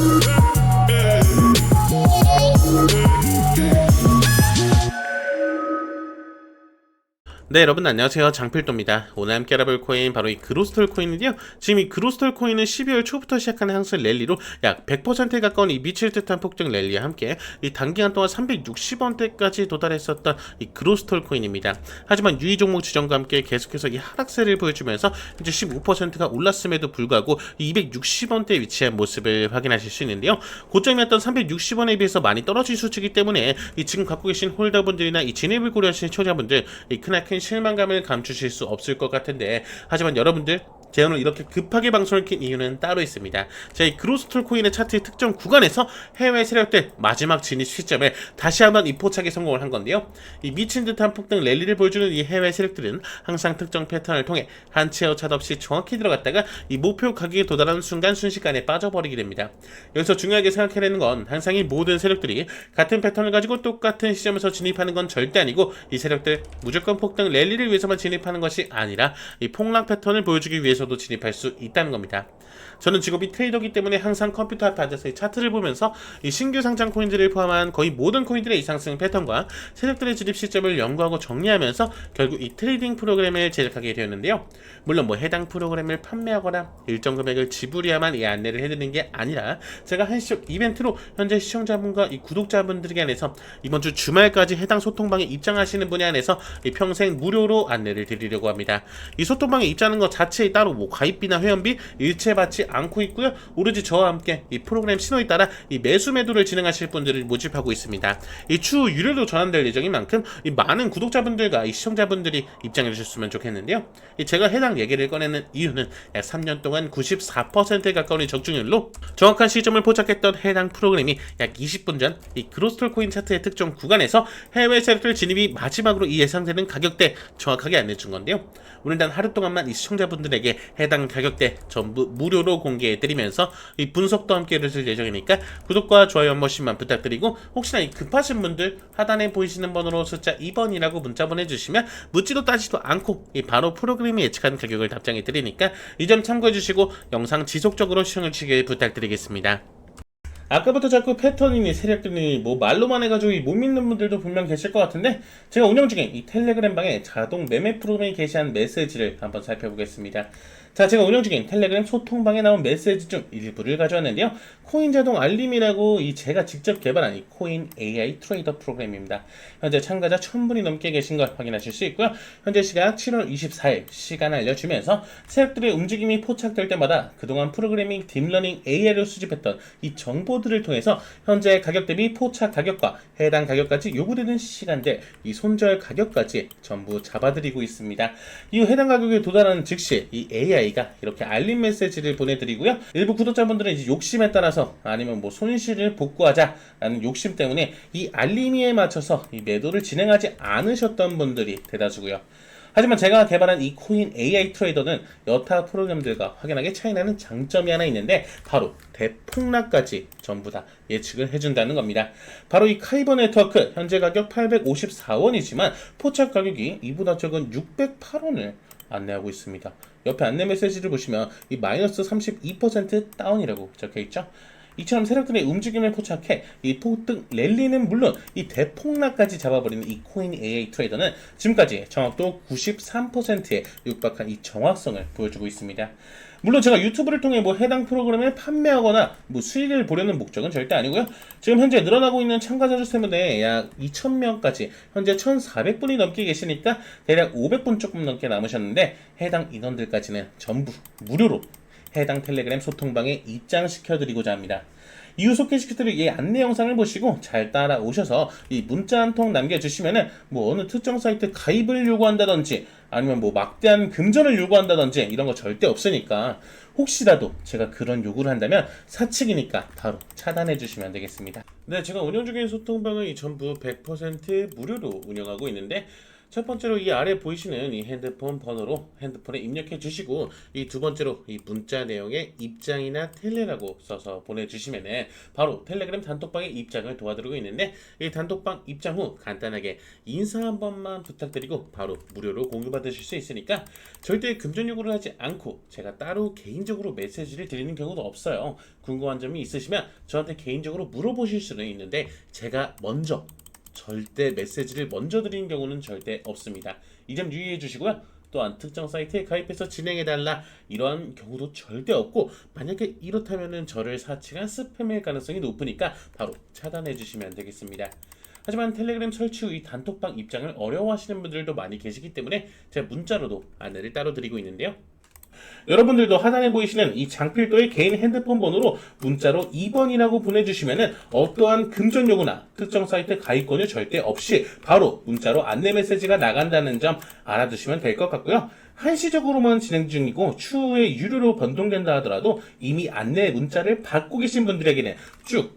Girl. 네 여러분 안녕하세요. 장필도입니다. 오늘 함께 알아볼 코인 바로 이 그로스톨 코인인데요. 지금 이 그로스톨 코인은 12월 초부터 시작하는 항상 랠리로 약 100%에 가까운 이 미칠 듯한 폭등 랠리와 함께 이 단기간 동안 360원대까지 도달했었던 이 그로스톨 코인입니다. 하지만 유의 종목 지정과 함께 계속해서 이 하락세를 보여주면서 현재 15%가 올랐음에도 불구하고 이 260원대에 위치한 모습을 확인하실 수 있는데요. 고점이었던 360원에 비해서 많이 떨어진 수치이기 때문에 이 지금 갖고 계신 홀더분들이나 이 진입을 고려하시는 초자분들 이 크나큰 실망감을 감추실 수 없을 것 같은데 하지만 여러분들 제가 오늘 이렇게 급하게 방송을 킨 이유는 따로 있습니다. 이 그로스톨 코인의 차트의 특정 구간에서 해외 세력들 마지막 진입 시점에 다시 한번 이 포착에 성공을 한 건데요. 이 미친 듯한 폭등 랠리를 보여주는 이 해외 세력들은 항상 특정 패턴을 통해 한 채 어차도 없이 정확히 들어갔다가 이 목표 가격에 도달하는 순간 순식간에 빠져버리게 됩니다. 여기서 중요하게 생각해야 되는 건 항상 이 모든 세력들이 같은 패턴을 가지고 똑같은 시점에서 진입하는 건 절대 아니고 이 세력들 무조건 폭등 랠리를 위해서만 진입하는 것이 아니라 이 폭락 패턴을 보여주기 위해서 도 진입할 수 있다는 겁니다. 저는 직업이 트레이더기 때문에 항상 컴퓨터 앞에 앉아서 이 차트를 보면서 이 신규 상장 코인들을 포함한 거의 모든 코인들의 이상승 패턴과 세력들의 진입 시점을 연구하고 정리하면서 결국 이 트레이딩 프로그램을 제작하게 되었는데요. 물론 뭐 해당 프로그램을 판매하거나 일정 금액을 지불해야만 이 안내를 해드리는 게 아니라 제가 한시적 이벤트로 현재 시청자분과 이 구독자분들에게 한해서 이번 주 주말까지 해당 소통방에 입장하시는 분에 한해서 이 평생 무료로 안내를 드리려고 합니다. 이 소통방에 입장하는 것 자체에 따로 뭐 가입비나 회원비 일체 받지 않고 있고요. 오로지 저와 함께 이 프로그램 신호에 따라 이 매수 매도를 진행하실 분들을 모집하고 있습니다. 이 추후 유료도 전환될 예정인 만큼 이 많은 구독자분들과 이 시청자분들이 입장해 주셨으면 좋겠는데요. 이 제가 해당 얘기를 꺼내는 이유는 약 3년 동안 94%에 가까운 이 적중률로 정확한 시점을 포착했던 해당 프로그램이 약 20분 전 이 그로스톨 코인 차트의 특정 구간에서 해외 세력들 진입이 마지막으로 이 예상되는 가격대 정확하게 안내 준 건데요. 오늘 단 하루 동안만 이 시청자분들에게 해당 가격대 전부 무료로 공개해드리면서 이 분석도 함께 해드릴 예정이니까 구독과 좋아요 한 번씩만 부탁드리고 혹시나 이 급하신 분들 하단에 보이시는 번호로 숫자 2번이라고 문자 보내주시면 묻지도 따지도 않고 이 바로 프로그램이 예측한 가격을 답장해 드리니까 이 점 참고해 주시고 영상 지속적으로 시청해 주시길 부탁드리겠습니다. 아까부터 자꾸 패턴이니 세력들이 뭐 말로만 해가지고 못 믿는 분들도 분명 계실 것 같은데 제가 운영 중인 이 텔레그램 방에 자동 매매 프로그램이 게시한 메시지를 한번 살펴보겠습니다. 자, 제가 운영 중인 텔레그램 소통방에 나온 메시지 중 일부를 가져왔는데요. 코인 자동 알림이라고 이 제가 직접 개발한 이 코인 AI 트레이더 프로그램입니다. 현재 참가자 1000분이 넘게 계신 걸 확인하실 수 있고요. 현재 시각 7월 24일 시간 알려주면서 세력들의 움직임이 포착될 때마다 그동안 프로그래밍 딥러닝 AI를 수집했던 이 정보들을 통해서 현재 가격 대비 포착 가격과 해당 가격까지 요구되는 시간대 이 손절 가격까지 전부 잡아드리고 있습니다. 이후 해당 가격에 도달하는 즉시 이 AI 가 이렇게 알림 메시지를 보내드리고요. 일부 구독자분들은 이제 욕심에 따라서 아니면 뭐 손실을 복구하자라는 욕심 때문에 이 알림에 맞춰서 이 매도를 진행하지 않으셨던 분들이 대다수고요. 하지만 제가 개발한 이 코인 AI 트레이더는 여타 프로그램들과 확연하게 차이나는 장점이 하나 있는데 바로 대폭락까지 전부 다 예측을 해준다는 겁니다. 바로 이 카이버 네트워크 현재 가격 854원이지만 포착 가격이 이보다 적은 608원을 안내하고 있습니다. 옆에 안내 메시지를 보시면 이 마이너스 32% 다운이라고 적혀 있죠. 이처럼 세력들의 움직임을 포착해 이 폭등 랠리는 물론 이 대폭락까지 잡아버리는 이 코인 AI 트레이더는 지금까지 정확도 93%에 육박한 이 정확성을 보여주고 있습니다. 물론 제가 유튜브를 통해 뭐 해당 프로그램을 판매하거나 뭐 수익을 보려는 목적은 절대 아니고요. 지금 현재 늘어나고 있는 참가자 수 때문에 약 2,000명까지 현재 1,400분이 넘게 계시니까 대략 500분 조금 넘게 남으셨는데 해당 인원들까지는 전부 무료로 해당 텔레그램 소통방에 입장시켜 드리고자 합니다. 이후 소개시켜드릴 이 안내 영상을 보시고 잘 따라오셔서 이 문자 한 통 남겨주시면은 뭐 어느 특정 사이트 가입을 요구한다든지 아니면 뭐 막대한 금전을 요구한다든지 이런 거 절대 없으니까 혹시라도 제가 그런 요구를 한다면 사측이니까 바로 차단해 주시면 되겠습니다. 네, 제가 운영 중인 소통방은 이 전부 100% 무료로 운영하고 있는데 첫 번째로 이 아래 보이시는 이 핸드폰 번호로 핸드폰에 입력해 주시고 이 두 번째로 이 문자 내용에 입장이나 텔레라고 써서 보내주시면은 바로 텔레그램 단톡방에 입장을 도와드리고 있는데 이 단톡방 입장 후 간단하게 인사 한 번만 부탁드리고 바로 무료로 공유받으실 수 있으니까 절대 금전 요구를 하지 않고 제가 따로 개인적으로 메시지를 드리는 경우도 없어요. 궁금한 점이 있으시면 저한테 개인적으로 물어보실 수는 있는데 제가 먼저 절대 메시지를 먼저 드리는 경우는 절대 없습니다. 이 점 유의해 주시고요. 또한 특정 사이트에 가입해서 진행해달라 이런 경우도 절대 없고 만약에 이렇다면은 저를 사칭한 스팸일 가능성이 높으니까 바로 차단해 주시면 되겠습니다. 하지만 텔레그램 설치 후 이 단톡방 입장을 어려워하시는 분들도 많이 계시기 때문에 제가 문자로도 안내를 따로 드리고 있는데요. 여러분들도 하단에 보이시는 이 장필도의 개인 핸드폰 번호로 문자로 2번이라고 보내주시면은 어떠한 금전 요구나 특정 사이트 가입 권유 절대 없이 바로 문자로 안내 메시지가 나간다는 점 알아두시면 될 것 같고요. 한시적으로만 진행 중이고 추후에 유료로 변동된다 하더라도 이미 안내 문자를 받고 계신 분들에게는 쭉